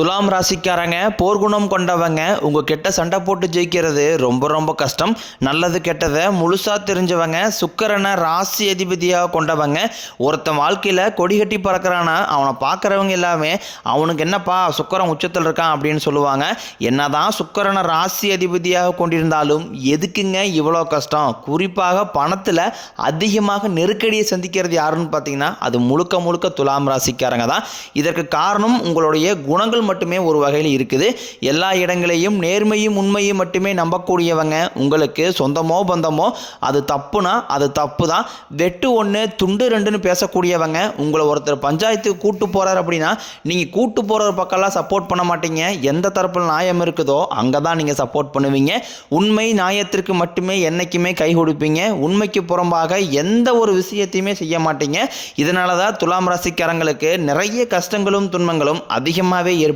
துலாம் ராசிக்காரங்க போர்க்குணம் கொண்டவங்க உங்கள் கிட்ட சண்டை போட்டு ஜெயிக்கிறது ரொம்ப ரொம்ப கஷ்டம். நல்லது கெட்டதை முழுசாக தெரிஞ்சவங்க சுக்கரனை ராசி அதிபதியாக கொண்டவங்க. ஒருத்தன் வாழ்க்கையில் கொடி கட்டி பறக்கிறான்னா அவனை பார்க்குறவங்க எல்லாமே அவனுக்கு என்னப்பா சுக்கரன் உச்சத்தில் இருக்கான் அப்படின்னு சொல்லுவாங்க. என்னதான் சுக்கரனை ராசி அதிபதியாக கொண்டிருந்தாலும் எதுக்குங்க இவ்வளோ கஷ்டம்? குறிப்பாக பணத்தில் அதிகமாக நெருக்கடியை சந்திக்கிறது யாருன்னு பார்த்தீங்கன்னா அது முழுக்க முழுக்க துலாம் ராசிக்காரங்க தான். இதற்கு காரணம் உங்களுடைய குணங்கள் மட்டுமே ஒரு வகையில் இருக்குது. எல்லா இடங்களையும் நேர்மையும் உண்மையும் மட்டுமே நம்பக்கூடியவங்க உங்களுக்கு சொந்தமோ பந்தமோ அது தப்புனா அது தப்பு தான் வெட்டு ஒன்று துண்டு ரெண்டுன்னு பேசக்கூடியவங்க உங்களை ஒருத்தர் பஞ்சாயத்துக்கு கூட்டு போகிறார் அப்படின்னா நீங்கள் கூட்டு போகிற பக்கம்லாம் சப்போர்ட் பண்ண மாட்டீங்க. எந்த தரப்பில் நியாயம் இருக்குதோ அங்கே தான் நீங்கள் சப்போர்ட் பண்ணுவீங்க. உண்மை நியாயத்திற்கு மட்டுமே என்றைக்குமே கை கொடுப்பீங்க. உண்மைக்கு புறம்பாக எந்த ஒரு விஷயத்தையுமே செய்ய மாட்டீங்க. இதனால தான் துலாம் ராசிக்காரங்களுக்கு நிறைய கஷ்டங்களும் துன்பங்களும் அதிகமாகவே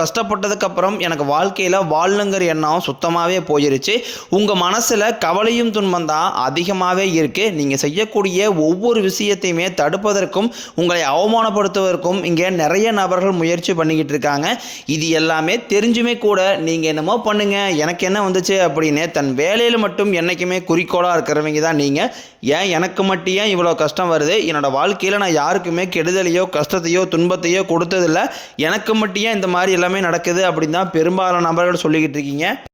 கஷ்டப்பட்டதுக்கப்புறம் எனக்கு வாழ்க்கையில் வாழணுங்கிற எண்ணம் சுத்தமாகவே போயிருச்சு. உங்கள் மனசில் கவலையும் துன்பம் தான் அதிகமாகவே இருக்குது நீங்கள் செய்யக்கூடிய ஒவ்வொரு விஷயத்தையுமே தடுப்பதற்கும் உங்களை அவமானப்படுத்துவதற்கும் இங்கே நிறைய நபர்கள் முயற்சி பண்ணிக்கிட்டு இருக்காங்க. இது எல்லாமே தெரிஞ்சுமே கூட நீங்கள் என்னமோ பண்ணுங்கள் எனக்கு என்ன வந்துச்சு அப்படின்னு தன் வேலையில் மட்டும் என்றைக்குமே குறிக்கோளாக இருக்கிறவங்க தான் நீங்கள் ஏன் எனக்கு மட்டும் ஏன் இவ்வளோ கஷ்டம் வருது? என்னோடய வாழ்க்கையில் நான் யாருக்குமே கெடுதலையோ கஷ்டத்தையோ துன்பத்தையோ கொடுத்ததில்ல. எனக்கு மட்டும் ஏன் இந்த மாதிரி எல்லாமே நடக்குது அப்படின்னு தான் பெரும்பாலான நபர்கள் சொல்லிக்கிட்டு இருக்கீங்க.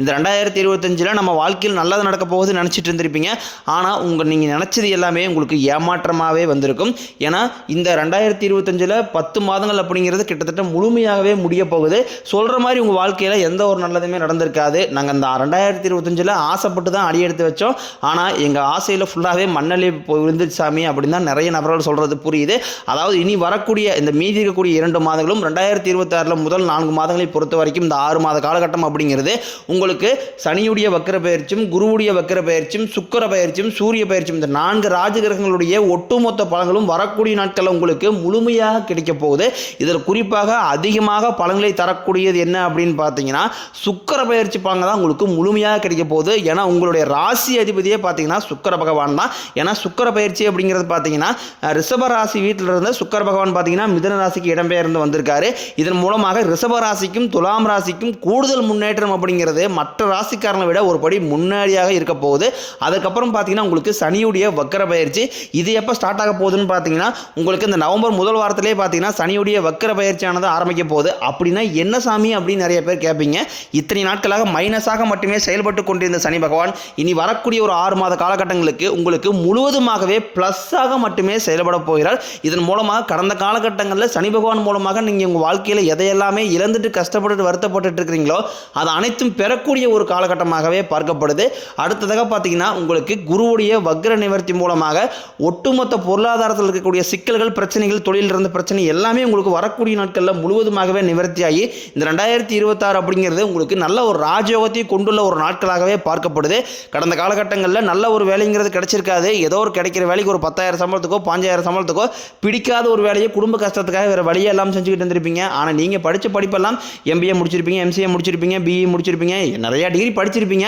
இந்த ரெண்டாயிரத்தி இருபத்தஞ்சில் நம்ம வாழ்க்கையில் நல்லது நடக்க போகுதுன்னு நினச்சிட்டு இருந்திருப்பீங்க. ஆனால் உங்கள் நீங்கள் நினச்சது எல்லாமே உங்களுக்கு ஏமாற்றமாகவே வந்திருக்கும். ஏன்னா இந்த ரெண்டாயிரத்தி இருபத்தஞ்சில் பத்து மாதங்கள் அப்படிங்கிறது கிட்டத்தட்ட முழுமையாகவே முடிய போகுது. சொல்கிற மாதிரி உங்கள் வாழ்க்கையில் எந்த ஒரு நல்லதுமே நடந்திருக்காது. நாங்கள் இந்த ரெண்டாயிரத்தி இருபத்தஞ்சில் ஆசைப்பட்டு தான் அடி எடுத்து வச்சோம். ஆனால் எங்கள் ஆசையில் ஃபுல்லாகவே மண்ணலி விழுந்துச்சு சாமி அப்படின்னு தான் நிறைய நபர்கள் சொல்கிறது புரியுது. அதாவது இனி வரக்கூடிய இந்த மீதி இருக்கக்கூடிய இரண்டு மாதங்களும் ரெண்டாயிரத்தி இருபத்தாறில் முதல் நான்கு மாதங்களை பொறுத்த வரைக்கும் இந்த ஆறு மாத காலகட்டம் அப்படிங்கிறது உங்களுக்கு சனியுடைய வக்கர பயிற்சியும் குருவுடைய வக்கர பயிற்சியும் சுக்கர பயிற்சியும் சூரிய பயிற்சியும் இந்த நான்கு ராஜகிரகங்களுடைய ஒட்டுமொத்த பலன்களும் வரக்கூடிய நாட்களில் உங்களுக்கு முழுமையாக கிடைக்க போகுது. இதில் குறிப்பாக அதிகமாக பலன்களை தரக்கூடியது என்ன அப்படின்னு பார்த்தீங்கன்னா சுக்கர பயிற்சி பலன்கள் தான் உங்களுக்கு முழுமையாக கிடைக்க போகுது. ஏன்னா உங்களுடைய ராசி அதிபதியே பார்த்தீங்கன்னா சுக்கர பகவான் தான். ஏன்னா சுக்கர பயிற்சி அப்படிங்கிறது பார்த்தீங்கன்னா ரிஷப ராசி வீட்டில் இருந்த சுக்கர பகவான் பார்த்தீங்கன்னா மிதன ராசிக்கு இடம்பெயர்ந்து வந்திருக்காரு. இதன் மூலமாக ரிஷப ராசிக்கும் துலாம் ராசிக்கும் கூடுதல் முன்னேற்றம் அப்படிங்கிற அப்படிங்கிறது மற்ற ராசிக்காரனை விட ஒரு படி முன்னாடியாக இருக்க போகுது. அதுக்கப்புறம் பார்த்தீங்கன்னா உங்களுக்கு சனியுடைய வக்கர பயிற்சி. இது எப்போ ஸ்டார்ட் ஆக போகுதுன்னு பார்த்தீங்கன்னா உங்களுக்கு இந்த நவம்பர் முதல் வாரத்திலே பார்த்தீங்கன்னா சனியுடைய வக்கர பயிற்சியானது ஆரம்பிக்க போகுது. அப்படின்னா என்ன சாமி அப்படின்னு நிறைய பேர் கேட்பீங்க. இத்தனை நாட்களாக மைனஸாக மட்டுமே செயல்பட்டு கொண்டிருந்த சனி பகவான் இனி வரக்கூடிய ஒரு ஆறு மாத காலகட்டங்களுக்கு உங்களுக்கு முழுவதுமாகவே ப்ளஸ்ஸாக மட்டுமே செயல்பட போகிறார். இதன் மூலமாக கடந்த காலகட்டங்களில் சனி பகவான் மூலமாக நீங்கள் உங்கள் வாழ்க்கையில் எதையெல்லாமே இழந்துட்டு கஷ்டப்பட்டு வருத்தப்பட்டுட்டு இருக்கிறீங்களோ அது அனைத்தும் பெறக்கூடிய ஒரு காலகட்டமாகவே பார்க்கப்படுது. அடுத்ததாக பார்த்தீங்கன்னா உங்களுக்கு குருவுடைய வக்ர நிவர்த்தி மூலமாக ஒட்டுமொத்த பொருளாதாரத்தில் இருக்கக்கூடிய சிக்கல்கள் பிரச்சனைகள் தொழில் இருந்த பிரச்சனை எல்லாமே உங்களுக்கு வரக்கூடிய நாட்களில் முழுவதுமாகவே நிவர்த்தியாகி இந்த ரெண்டாயிரத்தி இருபத்தாறு அப்படிங்கிறது உங்களுக்கு நல்ல ஒரு ராஜயோகத்தையும் கொண்டுள்ள ஒரு நாட்களாகவே பார்க்கப்படுது. கடந்த காலகட்டங்களில் நல்ல ஒரு வேலைங்கிறது கிடைச்சிருக்காது. ஏதோ ஒரு கிடைக்கிற வேலைக்கு ஒரு பத்தாயிரம் சம்பளத்துக்கோ பாஞ்சாயிரம் சம்பளத்துக்கோ பிடிக்காத ஒரு வேலையை குடும்ப கஷ்டத்துக்காக வேறு வழியெல்லாம் செஞ்சுக்கிட்டு இருந்திருப்பீங்க. ஆனால் நீங்கள் படித்த படிப்பெல்லாம் எம்பிஏ முடிச்சிருப்பீங்க எம்சிஏ முடிச்சிருப்பீங்க பிஇ முடிச்சிருப்பீங்க. நிறையா டிகிரி படிச்சிருப்பீங்க.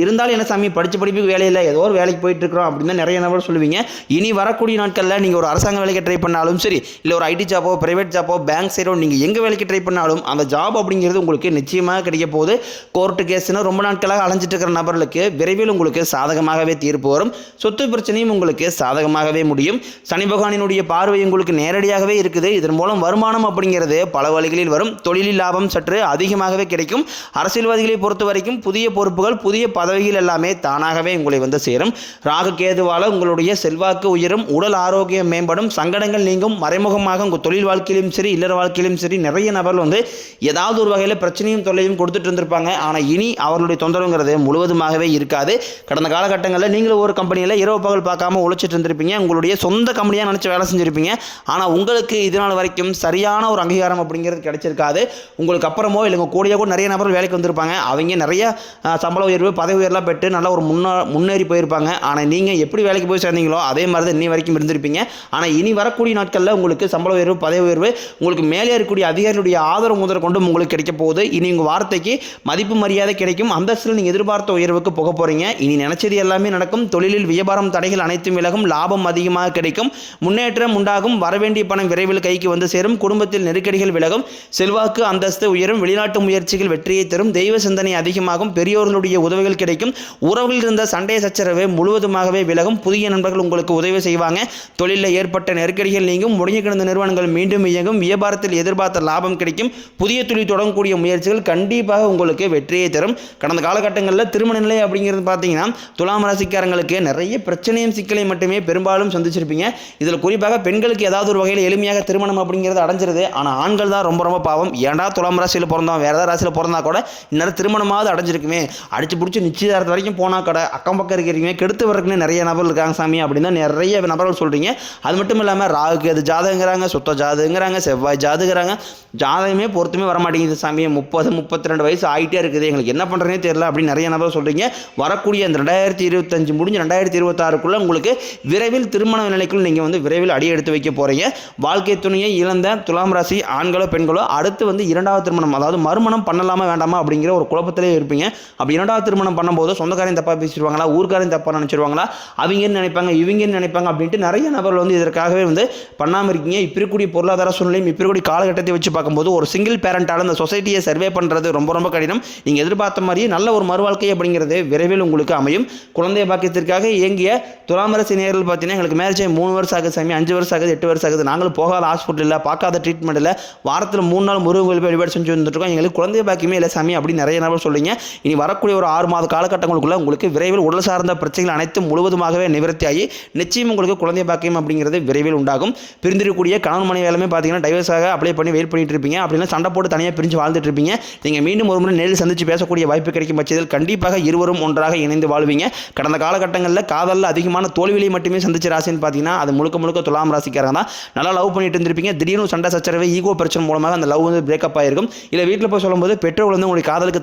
இருந்தாலும் என்ன சாமி படித்த படிப்புக்கு வேலை இல்லை. ஏதோ ஒரு வேலைக்கு போயிட்டு இருக்கிறோம் அப்படின்னு தான் நிறைய நபர் சொல்லுவீங்க. இனி வரக்கூடிய நாட்களில் நீங்கள் ஒரு அரசாங்க வேலைக்கு ட்ரை பண்ணாலும் சரி இல்லை ஒரு ஐடி ஜாப்போ பிரைவேட் ஜாப்போ பேங்க் சைடோ நீங்கள் எங்கே வேலைக்கு ட்ரை பண்ணாலும் அந்த ஜாப் அப்படிங்கிறது உங்களுக்கு நிச்சயமாக கிடைக்க போகுது. கோர்ட்டு கேஸ்னு ரொம்ப நாட்களாக அலைஞ்சிட்டு இருக்கிற நபர்களுக்கு விரைவில் உங்களுக்கு சாதகமாகவே தீர்ப்பு வரும். சொத்து பிரச்சனையும் உங்களுக்கு சாதகமாகவே முடியும். சனி பகவானினுடைய பார்வை உங்களுக்கு நேரடியாகவே இருக்குது. இதன் மூலம் வருமானம் அப்படிங்கிறது பல வழிகளில் வரும். தொழிலில் லாபம் சற்று அதிகமாகவே கிடைக்கும். அரசியல்வாதிகளை பொறுத்த வரைக்கும் புதிய பொறுப்புகள் புதிய பதவிகள் எல்லாமே தானாகவே உங்களை வந்து சேரும். ராகு கேதுவால உங்களுடைய செல்வாக்கு உயரும் உடல் ஆரோக்கியம் மேம்படும் சங்கடங்கள் நீங்கும் மறைமுகமாக உங்கள் தொழில் வாழ்க்கையிலும் சரி இல்லற வாழ்க்கையிலும் சரி நிறைய நபர்கள் வந்து ஏதாவது ஒரு வகையில் பிரச்சனையும் தொல்லையும் கொடுத்துட்டு இருந்திருப்பாங்க. ஆனால் இனி அவர்களுடைய தொந்தரவுங்கிறது முழுவதுமாகவே இருக்காது. கடந்த காலகட்டங்களில் நீங்களும் ஒரு கம்பெனியில் இரவு பகல் பார்க்காம உழைச்சிட்டு இருந்திருப்பீங்க. உங்களுடைய சொந்த கம்பெனியாக நினச்சி வேலை செஞ்சுருப்பீங்க. ஆனால் உங்களுக்கு இதனால் வரைக்கும் சரியான ஒரு அங்கீகாரம் அப்படிங்கிறது கிடைச்சிருக்காது. உங்களுக்கு அப்புறமோ இல்லை உங்கள் கூடிய கூட நிறைய நபர்கள் வேலைக்கு வந்திருப்பாங்க. அவங்க நிறைய சம்பள உயர்வு பதவி உயர்லாம் பெற்று நல்லா ஒரு முன்னா முன்னேறி போயிருப்பாங்க. ஆனால் நீங்கள் எப்படி வேலைக்கு போய் சேர்ந்தீங்களோ அதே மாதிரி தான் இன்னி வரைக்கும் இருந்திருப்பீங்க. ஆனால் இனி வரக்கூடிய நாட்களில் உங்களுக்கு சம்பள உயர்வு பதவி உயர்வு உங்களுக்கு மேலே இருக்கக்கூடிய அதிகாரிகளுடைய ஆதரவு முதல் கொண்டு உங்களுக்கு கிடைக்க போகுது. இனி உங்கள் வார்த்தைக்கு மதிப்பு மரியாதை கிடைக்கும். அந்தஸ்தில் நீங்கள் எதிர்பார்த்த உயர்வுக்கு போக போகிறீங்க இனி நினச்சது எல்லாமே நடக்கும். தொழிலில் வியாபாரம் தடைகள் அனைத்தும் விலகும். லாபம் அதிகமாக கிடைக்கும். முன்னேற்றம் உண்டாகும். வரவேண்டிய பணம் விரைவில் கைக்கு வந்து சேரும். குடும்பத்தில் நெருக்கடிகள் விலகும். செல்வாக்கு அந்தஸ்து உயரும். வெளிநாட்டு முயற்சிகள் வெற்றியை தரும். தெய்வ சிந்தனை அதிகமாகும் பெரியோர்களுடைய உதவிகள் கிடைக்கும். உறவில் இருந்த சண்டை சச்சரவு முழுவதுமாகவே விலகும். புதிய நண்பர்கள் உங்களுக்கு உதவி செய்வாங்க. தொழிலில் ஏற்பட்ட நெருக்கடிகள் நீங்கும். முடங்கி கிடந்த நிறுவனங்கள் மீண்டும் இயங்கும். வியாபாரத்தில் எதிர்பார்த்த லாபம் கிடைக்கும். புதிய தொழில் தொடங்கக்கூடிய முயற்சிகள் கண்டிப்பாக உங்களுக்கு வெற்றியை தரும். கடந்த காலகட்டங்களில் திருமண நிலை அப்படிங்கிறது பார்த்தீங்கன்னா துலாம் ராசிக்காரங்களுக்கு நிறைய பிரச்சனையும் சிக்கலையும் மட்டுமே பெரும்பாலும் சந்திச்சிருப்பீங்க. இதில் குறிப்பாக பெண்களுக்கு ஏதாவது ஒரு வகையில் எளிமையாக திருமணம் அப்படிங்கிறது அடைஞ்சிருது. ஆனால் ஆண்கள் தான் ரொம்ப ரொம்ப பாவம். ஏன்டா துலாம் ராசியில் பிறந்தோம்? வேறு ஏதாவது ராசியில் பிறந்தா கூட இந்நேரம் திருமணமாவது அடைஞ்சிருக்குமே. அடிச்சு பிடிச்சி நிச்சயதாரத்து வரைக்கும் போனால் கடை அக்கம் பக்கம் இருக்கிறீங்க கெடுத்து வரக்குன்னு நிறைய நபர்கள் இருக்காங்க சாமி அப்படின்னு நிறைய நபர்கள் சொல்கிறீங்க அது மட்டும் இல்லாமல் ராகுக்கு அது ஜாதகங்கிறாங்க சுத்த ஜாதகங்கிறாங்க செவ்வாய் ஜாதகங்கிறாங்க ஜாதகமே பொறுத்துமே வர மாட்டேங்குது சாமி. முப்பது முப்பத்தி ரெண்டு வயசு ஆகிட்டே இருக்குது. எங்களுக்கு என்ன பண்ணுறேனே தெரியல அப்படின்னு நிறைய நபர் சொல்கிறீங்க வரக்கூடிய இந்த ரெண்டாயிரத்தி இருபத்தஞ்சு முடிஞ்சு ரெண்டாயிரத்தி இருபத்தாறுக்குள்ளே உங்களுக்கு விரைவில் திருமண நிலைக்குள் நீங்கள் வந்து விரைவில் அடி எடுத்து வைக்க போகிறீங்க வாழ்க்கை துணையை இழந்த துலாம் ராசி ஆண்களோ பெண்களோ அடுத்து வந்து இரண்டாவது திருமணம் அதாவது மறுமணம் பண்ணலாமா வேண்டாமா அப்படிங்கிற ஒரு குழப்பத்திலே இருப்பீங்க. அப்படி இரண்டாவது திருமணம் பண்ணும்போது சொந்தக்காரையும் தப்பாக பேசிடுவாங்களா? ஊர்க்காரையும் தப்பாக நினச்சிருவாங்களா? அவங்கன்னு நினைப்பாங்க? இவங்கன்னு நினைப்பாங்க? அப்படின்ட்டு நிறைய நபர்கள் வந்து இதற்காகவே வந்து பண்ணாமல் இருக்கீங்க. இப்போ இருக்கக்கூடிய பொருளாதார சூழ்நிலையும் இப்போ இருக்கக்கூடிய காலகட்டத்தை வச்சு பார்க்கும்போது ஒரு சிங்கிள் பேரண்டால் இந்த சொசைட்டியை சர்வே பண்ணுறது ரொம்ப ரொம்ப கடினம். நீங்கள் எதிர்பார்த்த மாதிரியே நல்ல ஒரு மறுவாழ்க்கை அப்படிங்கிறது விரைவில் உங்களுக்கு அமையும். குழந்தை பாக்கியத்திற்காக இயங்கிய துலாமரசி நேரில் பார்த்தீங்கன்னா எங்களுக்கு மேரேஜ் ஆகி மூணு வருஷம் ஆகுது சாமி அஞ்சு வருஷம் ஆகுது எட்டு வருஷம் ஆகுது. நாங்களும் போகாத ஹாஸ்பிட்டல் இல்லை பார்க்காத ட்ரீட்மெண்ட் இல்லை. வாரத்தில் மூணு நாள் முருகன் கோயில் வழிபாடு செஞ்சு வந்துட்டுருக்கோம் எங்களுக்கு குழந்தை பாக்கியமே இல்லை சாமி அப்படி நிறைய நபர் சொல்றீங்க? இனி வரக்கூடிய ஒரு ஆறு மாத காலகட்டங்களுக்குள்ள உங்களுக்கு விரைவில் உடல் சார்ந்த பிரச்சனைகள் அனைத்தும் முழுவதுமாகவே நிவர்த்தி ஆகி நிச்சயம் உங்களுக்கு குழந்தை பாக்கியம் அப்படிங்கிறது விரைவில் உண்டாகும். பிரிந்திருக்கக்கூடிய கணவன் மனைவி எல்லாமே பார்த்தீங்கன்னா டைவர்ஸாக அப்ளை பண்ணி வெயிட் பண்ணிட்டு இருப்பீங்க. அப்படின்னா சண்டை போட்டு தனியாக பிரிஞ்சு வாழ்ந்துட்டு இருப்பீங்க. நீங்கள் மீண்டும் ஒரு முறை நேரில் சந்திச்சு பேசக்கூடிய வாய்ப்பு கிடைக்கும் பட்சத்தில் கண்டிப்பாக இருவரும் ஒன்றாக இணைந்து வாழ்வீங்க. கடந்த காலகட்டங்களில் காதலில் அதிகமான தோல்வியை மட்டுமே சந்திச்ச ராசின்னு பார்த்தீங்கன்னா அது முழுக்க முழுக்க துலாம் ராசிக்காரங்க தான். நல்லா லவ் பண்ணிட்டு இருந்திருப்பீங்க. திடீர்னு சண்டை சச்சரவு ஈகோ பிரச்சனை மூலமாக அந்த லவ் வந்து பிரேக்கப் ஆயிருக்கும். இல்லை வீட்டில் போய் சொல்லும்போது பெற்றோர்கள் வந்து உங்களுடைய காதலுக்கு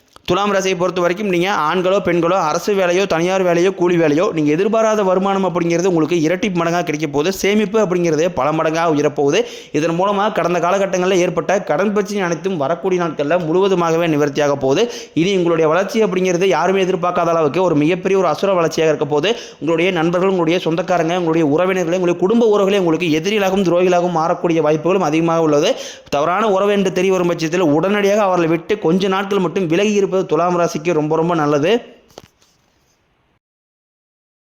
துலாம் ராசியை பொறுத்த வரைக்கும் நீங்கள் ஆண்களோ பெண்களோ அரசு வேலையோ தனியார் வேலையோ கூலி வேலையோ நீங்கள் எதிர்பாராத வருமானம் அப்படிங்கிறது உங்களுக்கு இரட்டி மடங்காக கிடைக்க போகுது. சேமிப்பு அப்படிங்கிறது பல மடங்காக உயரப்போகுது. இதன் மூலமாக கடந்த காலகட்டங்களில் ஏற்பட்ட கடன் பிரச்சனை அனைத்தும் வரக்கூடிய நாட்களில் முழுவதுமாகவே நிவர்த்தியாக போகுது. இது உங்களுடைய வளர்ச்சி அப்படிங்கிறது யாருமே எதிர்பார்க்காத அளவுக்கு ஒரு மிகப்பெரிய ஒரு அசுர வளர்ச்சியாக இருக்க போது உங்களுடைய நண்பர்கள் உங்களுடைய சொந்தக்காரங்க உங்களுடைய உறவினர்களே உங்களுடைய குடும்ப உறவுகளே உங்களுக்கு எதிரிகளாகவும் துரோகிகளாகவும் மாறக்கூடிய வாய்ப்புகளும் அதிகமாக உள்ளது. தவறான உறவு என்று தெரிய வரும் பட்சத்தில் உடனடியாக அவர்களை விட்டு கொஞ்ச நாட்கள் மட்டும் விலகி இருப்பது துலாம் ராசிக்கு ரொம்ப ரொம்ப நல்லது.